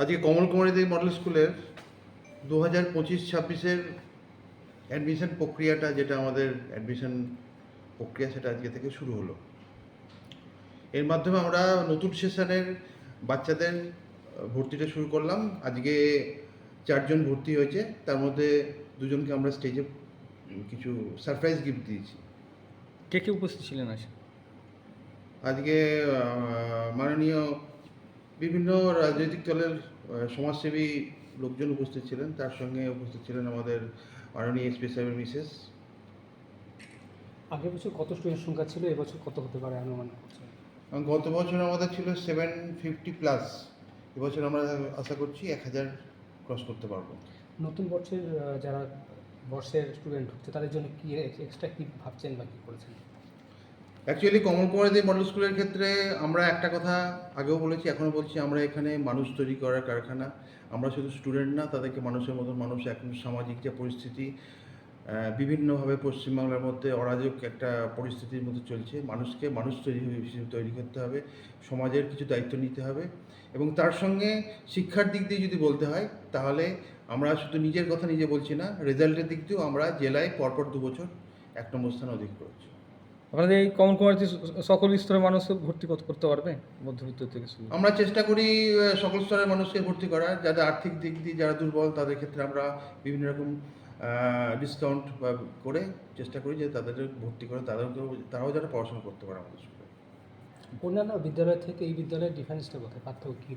আজকে কমল কুমারী দেবী মডেল স্কুলের দু হাজার পঁচিশ ছাব্বিশের অ্যাডমিশন প্রক্রিয়াটা যেটা আমাদের অ্যাডমিশন প্রক্রিয়া সেটা আজকে থেকে শুরু হলো। এর মাধ্যমে আমরা নতুন সেশনের বাচ্চাদের ভর্তিটা শুরু করলাম। আজকে চারজন ভর্তি হয়েছে। তার মধ্যে দুজনকে আমরা স্টেজে কিছু সারপ্রাইজ গিফট দিয়েছি। কে কে উপস্থিত ছিলেন আজ? আজকে মাননীয় বিভিন্ন রাজনৈতিক দলের সমাজসেবী লোকজন উপস্থিত ছিলেন। তার সঙ্গে উপস্থিত ছিলেন আমাদের মাননীয় এসপি সাহেবের মিসেস। আগের বছর কত স্টুডেন্ট সংখ্যা ছিল? এবছর কত হতে পারে অনুমান করছেন গত বছর আমাদের ছিল সেভেন ফিফটি প্লাস এবছর আমরা আশা করছি এক হাজার ক্রস করতে পারব। নতুন বর্ষের যারা বর্ষের স্টুডেন্ট হচ্ছে তাদের জন্য কি এক্সট্রা কি ভাবছেন বা কি করেছেন? অ্যাকচুয়ালি কমল কুমারী মডেল স্কুলের ক্ষেত্রে আমরা একটা কথা আগেও বলেছি এখনও বলছি, আমরা এখানে মানুষ তৈরি করার কারখানা। আমরা শুধু স্টুডেন্ট না, তাদেরকে মানুষের মতন মানুষ, এখন সামাজিক যে পরিস্থিতি বিভিন্নভাবে পশ্চিমবাংলার মধ্যে অরাজক একটা পরিস্থিতির মধ্যে চলছে। মানুষকে মানুষ তৈরি তৈরি করতে হবে, সমাজের কিছু দায়িত্ব নিতে হবে এবং তার সঙ্গে শিক্ষার দিক দিয়ে যদি বলতে হয়, তাহলে আমরা শুধু নিজের কথা নিজে বলছি না, রেজাল্টের দিক দিয়েও আমরা জেলায় পরপর দু বছর এক নম্বর স্থান অধিক করেছি। আপনাদের এই কমল কুমারীতে সকল স্তরের মানুষ ভর্তি করতে পারবে? মধ্যবিত্ত থেকে শুরু আমরা চেষ্টা করি সকল স্তরের মানুষকে ভর্তি করা যাদের আর্থিক দিক দিয়ে যারা দুর্বল তাদের ক্ষেত্রে আমরা বিভিন্ন রকম ডিসকাউন্ট বা করে চেষ্টা করি যে তাদের ভর্তি করে তাদেরকেও তারাও যারা পড়াশোনা করতে পারে আমাদের স্কুলে। অন্যান্য বিদ্যালয় থেকে এই বিদ্যালয়ের ডিফারেন্সটা কোথায় পার্থক্য কী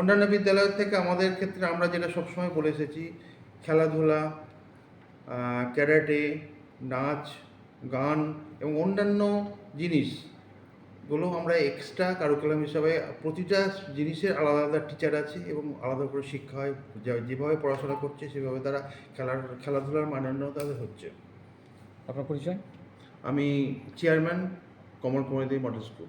অন্যান্য বিদ্যালয় থেকে আমাদের ক্ষেত্রে আমরা যেটা সবসময় বলে এসেছি খেলাধুলা ক্যারাটে নাচ গান এবং অন্যান্য জিনিসগুলো আমরা এক্সট্রা কারিকুলাম হিসাবে প্রতিটা জিনিসের আলাদা আলাদা টিচার আছে এবং আলাদা করে শিক্ষা হয়। যেভাবে পড়াশোনা করছে সেভাবে তারা খেলার খেলাধুলার মানান্য তাদের হচ্ছে। আপনার পরিচয়? আমি chairman Kamal Kumari model school